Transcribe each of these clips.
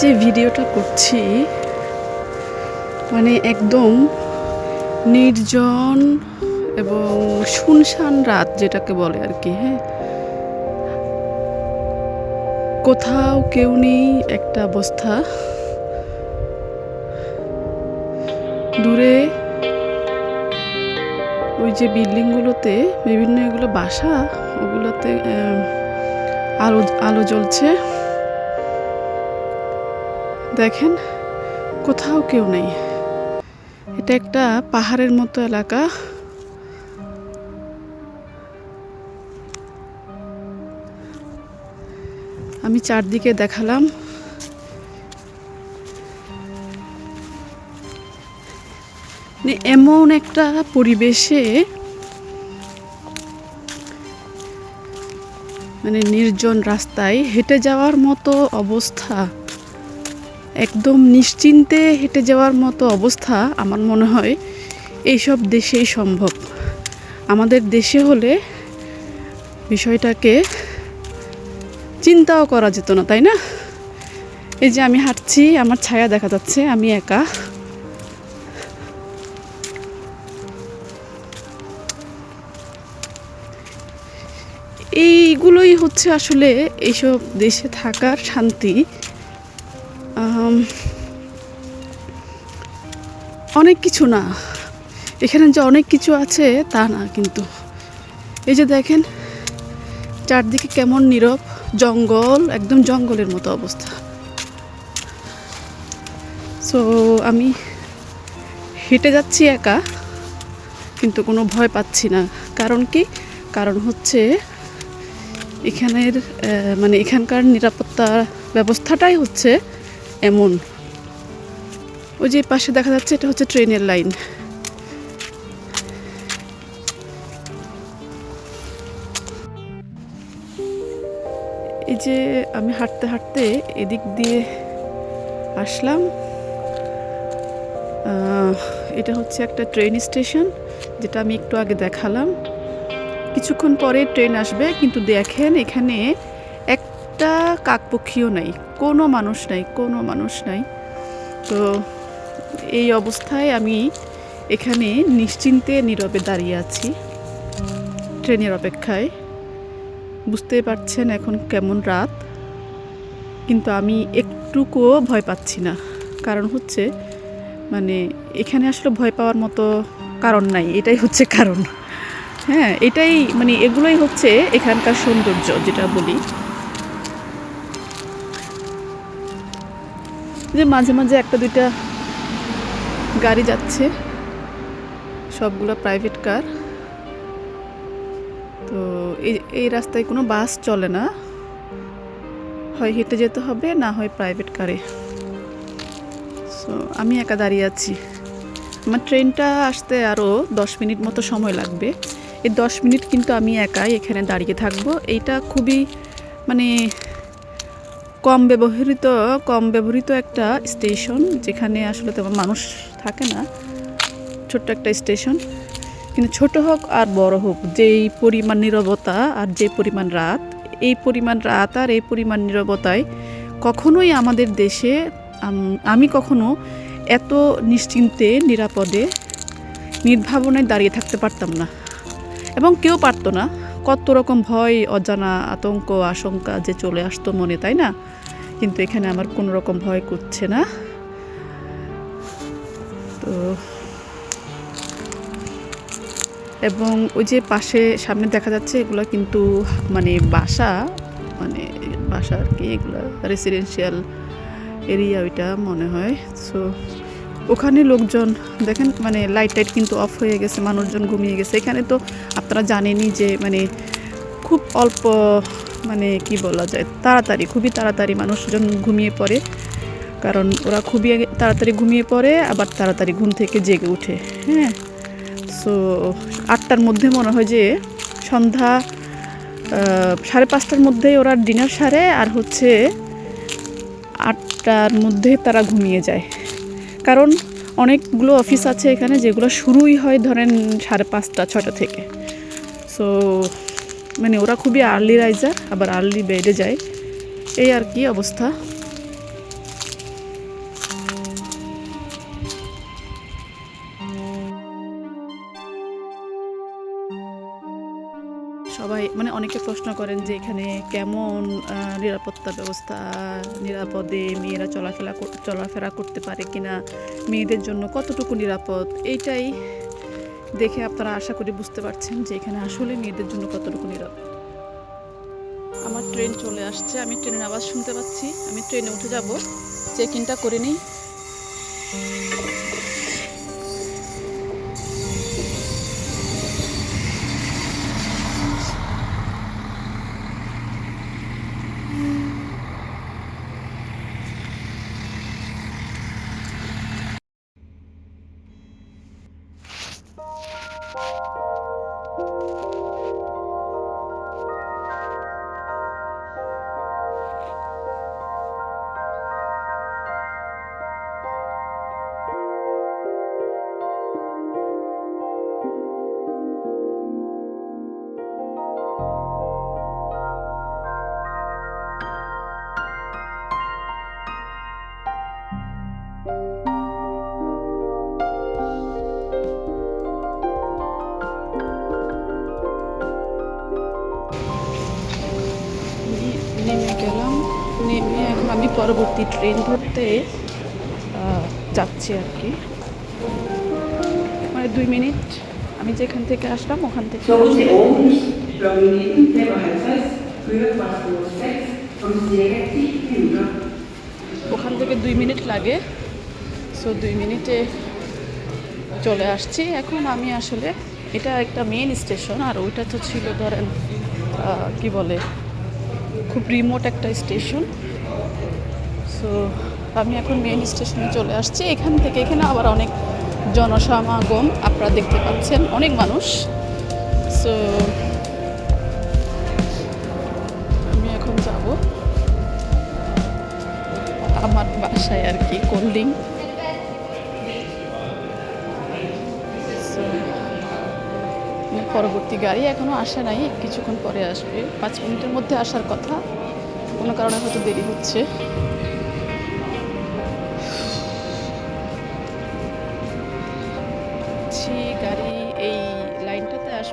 যে ভিডিওটা করছি মানে একদম নির্জন এবং শুনশান রাত যেটাকে বলে আর কি হ্যাঁ? কোথাও কেউ নেই একটা অবস্থা। দূরে ওই যে বিল্ডিংগুলোতে, বিভিন্ন এগুলো বাসা, ওগুলোতে আলো আলো জ্বলছে। দেখেন, কোথাও কেউ নেই। এটা একটা পাহাড়ের মতো এলাকা। আমি চারদিকে দেখালাম। মানে এমন একটা পরিবেশে মানে নির্জন রাস্তায় হেঁটে যাওয়ার মতো অবস্থা। একদম নিশ্চিন্তে হেঁটে যাওয়ার মতো অবস্থা আমার মনে হয় এইসব দেশেই সম্ভব। আমাদের দেশে হলে বিষয়টাকে চিন্তাও করা যেত না, তাই না? এই যে আমি হাঁটছি, আমার ছায়া দেখা যাচ্ছে, আমি একা। এইগুলোই হচ্ছে আসলে এইসব দেশে থাকার শান্তি। অনেক কিছু না। এখানে যে অনেক কিছু আছে, তা না কিন্তু। এই যে দেখেন, চারদিকে কেমন নীরব, জঙ্গল, একদম জঙ্গলের মতো অবস্থা। সো আমি হেঁটে যাচ্ছি একা, কিন্তু কোনো ভয় পাচ্ছি না। কারণ কি? কারণ হচ্ছে এখানের মানে এখানকার নিরাপত্তা ব্যবস্থাটাই হচ্ছে এমন। ওই যে পাশে দেখা যাচ্ছে, এটা হচ্ছে ট্রেনের লাইন। এই যে আমি হাঁটতে হাঁটতে এদিক দিয়ে আসলাম। এটা হচ্ছে একটা ট্রেন স্টেশন, যেটা আমি একটু আগে দেখালাম। কিছুক্ষণ পরে ট্রেন আসবে, কিন্তু দেখেন এখানে একটা কাকপক্ষীও নাই। কোনো মানুষ নাই, কোনো মানুষ নাই। তো এই অবস্থায় আমি এখানে নিশ্চিন্তে, নীরবে দাঁড়িয়ে আছি। ট্রেনের অপেক্ষায়। বুঝতে পারছেন এখন কেমন রাত। কিন্তু আমি একটুকুও ভয় পাচ্ছি না। কারণ হচ্ছে মানে এখানে আসলে ভয় পাওয়ার মতো কারণ নাই। এটাই হচ্ছে কারণ। হ্যাঁ এটাই মানে এগুলোই হচ্ছে এখানকার সৌন্দর্য, যেটা বলি। যে মাঝে মাঝে একটা দুইটা গাড়ি যাচ্ছে। সবগুলো প্রাইভেট কার তো এই এই রাস্তায় কোনো বাস চলে না। হয় হেঁটে যেতে হবে, না হয় প্রাইভেট কারে সো আমি একা দাঁড়িয়ে আছি। আমার ট্রেনটা আসতে আরও দশ মিনিট মতো সময় লাগবে। এই দশ মিনিট কিন্তু আমি একাই এখানে দাঁড়িয়ে থাকব। এইটা খুবই মানে কম ব্যবহৃত কম ব্যবহৃত একটা স্টেশন যেখানে আসলে তেমন মানুষ থাকে না। ছোট্ট একটা স্টেশন। কিন্তু ছোট হোক আর বড় হোক, যেই পরিমাণ নীরবতা আর যে পরিমাণ রাত, এই পরিমাণ রাত আর এই পরিমাণ নীরবতায় কখনোই আমাদের দেশে, আমি কখনো এত নিশ্চিন্তে, নিরাপদে, নির্ভাবনায় দাঁড়িয়ে থাকতে পারতাম না। এবং কেউ পারতো না। কত রকম ভয়, অজানা আতঙ্ক, আশঙ্কা যে চলে আসতো মনে, তাই না? কিন্তু এখানে আমার কোনো রকম ভয় করছে না। তো এবং ওই যে পাশে, সামনে দেখা যাচ্ছে এগুলো কিন্তু মানে বাসা মানে বাসা আর কি, এগুলো রেসিডেন্সিয়াল এরিয়া ওইটা মনে হয়। সো ওখানে লোকজন, দেখেন মানে লাইট টাইট কিন্তু অফ হয়ে গেছে, মানুষজন ঘুমিয়ে গেছে। এখানে তো আপনারা জানেনই যে মানে খুব অল্প মানে কি বলা যায়, তাড়াতাড়ি, খুবই তাড়াতাড়ি মানুষজন ঘুমিয়ে পড়ে। কারণ ওরা খুবই তাড়াতাড়ি ঘুমিয়ে পড়ে, আবার তাড়াতাড়ি ঘুম থেকে জেগে ওঠে হ্যাঁ? সো আটটার মধ্যে মনে হয় যে সন্ধ্যা সাড়ে পাঁচটার মধ্যেই ওরা ডিনার সারে, আর হচ্ছে আটটার মধ্যে তারা ঘুমিয়ে যায়। কারণ অনেকগুলো অফিস আছে এখানে যেগুলো শুরুই হয় ধরেন সাড়ে পাঁচটা, ছটা থেকে। সো মানে ওরা খুবই আর্লি রাইজার আবার আর্লি বেডে যায়। এই আর কি অবস্থা। সবাই মানে অনেকে প্রশ্ন করেন যে এখানে কেমন নিরাপত্তা ব্যবস্থা, নিরাপদে মেয়েরা চলাফেরা চলাফেরা করতে পারে কিনা, মেয়েদের জন্য কতটুকু নিরাপদ, এইটাই দেখে আপনারা আশা করি বুঝতে পারছেন যে এখানে আসলে মেয়েদের জন্য কতটুকু নিরাপদ। আমার ট্রেন চলে আসছে, আমি ট্রেনের আওয়াজ শুনতে পাচ্ছি, আমি ট্রেনে উঠে যাব চেক ইনটা করে নিই। পরবর্তী ট্রেন ধরতে যাচ্ছি আর কি। মানে দুই মিনিট আমি যেখান থেকে আসলাম ওখান থেকে Zoals die overigens, planeten hebben het vast, keur was voor seks, om zeker 10 minuten. ওখান থেকে দুই মিনিট লাগে। সো দুই মিনিটে চলে আসছি। এখন আমি আসলে এটা একটা মেন স্টেশন আর ওইটা তো ছিল ধরেন কি বলে খুব রিমোট একটা স্টেশন সো আমি এখন মেন স্টেশনে চলে আসছি। এখান থেকে এখানে আবার অনেক জনসমাগম আপনারা দেখতে পাচ্ছেন, অনেক মানুষ। সো আমি এখন যাব আমার বাসায় আর কি কোল্ডিং পরবর্তী গাড়ি এখনও আসে নাই, কিছুক্ষণ পরে আসবে। পাঁচ মিনিটের মধ্যে আসার কথা। কোনো কারণে হয়তো দেরি হচ্ছে।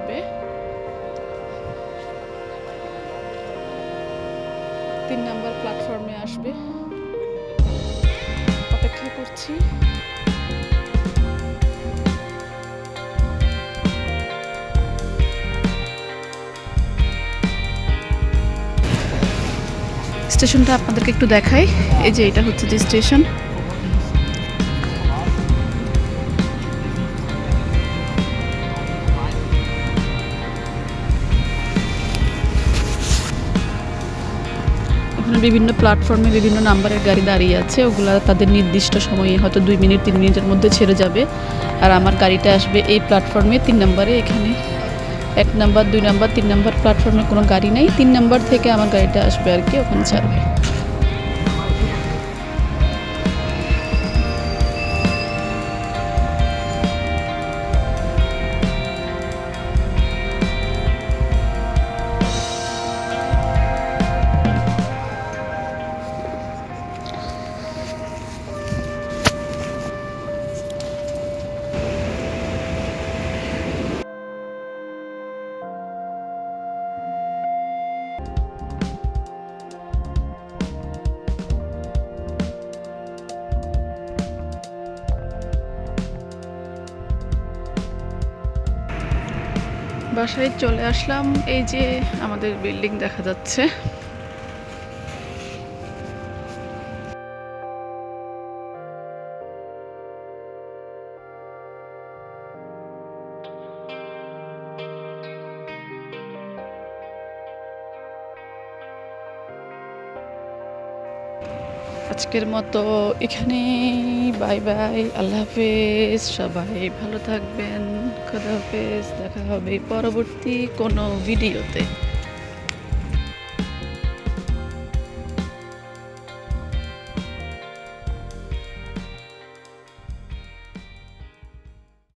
আসবে তিন নাম্বার প্ল্যাটফর্মে আসবে। অপেক্ষা করছি। স্টেশনটা আপনাদেরকে একটু দেখাই। এই যে এটা হচ্ছে যে স্টেশন। বিভিন্ন প্ল্যাটফর্মে বিভিন্ন নাম্বারের গাড়ি দাঁড়িয়ে আছে। ওগুলো তাদের নির্দিষ্ট সময়ে হয়তো দুই মিনিট, তিন মিনিটের মধ্যে ছেড়ে যাবে। আর আমার গাড়িটা আসবে এই প্ল্যাটফর্মে তিন নম্বরে এখানে। এক নাম্বার দুই নাম্বার তিন নাম্বার প্ল্যাটফর্মে কোনো গাড়ি নেই। তিন নাম্বার থেকে আমার গাড়িটা আসবে আর কি, ওখানে ছাড়বে। বাসায় চলে আসলাম। এই যে আমাদের বিল্ডিং দেখা যাচ্ছে। আজকের মতো এখানে বাই বাই। আল্লাহ হাফেজ। সবাই ভালো থাকবেন। খোদা হাফেজ। দেখা হবে পরবর্তী কোনো ভিডিওতে।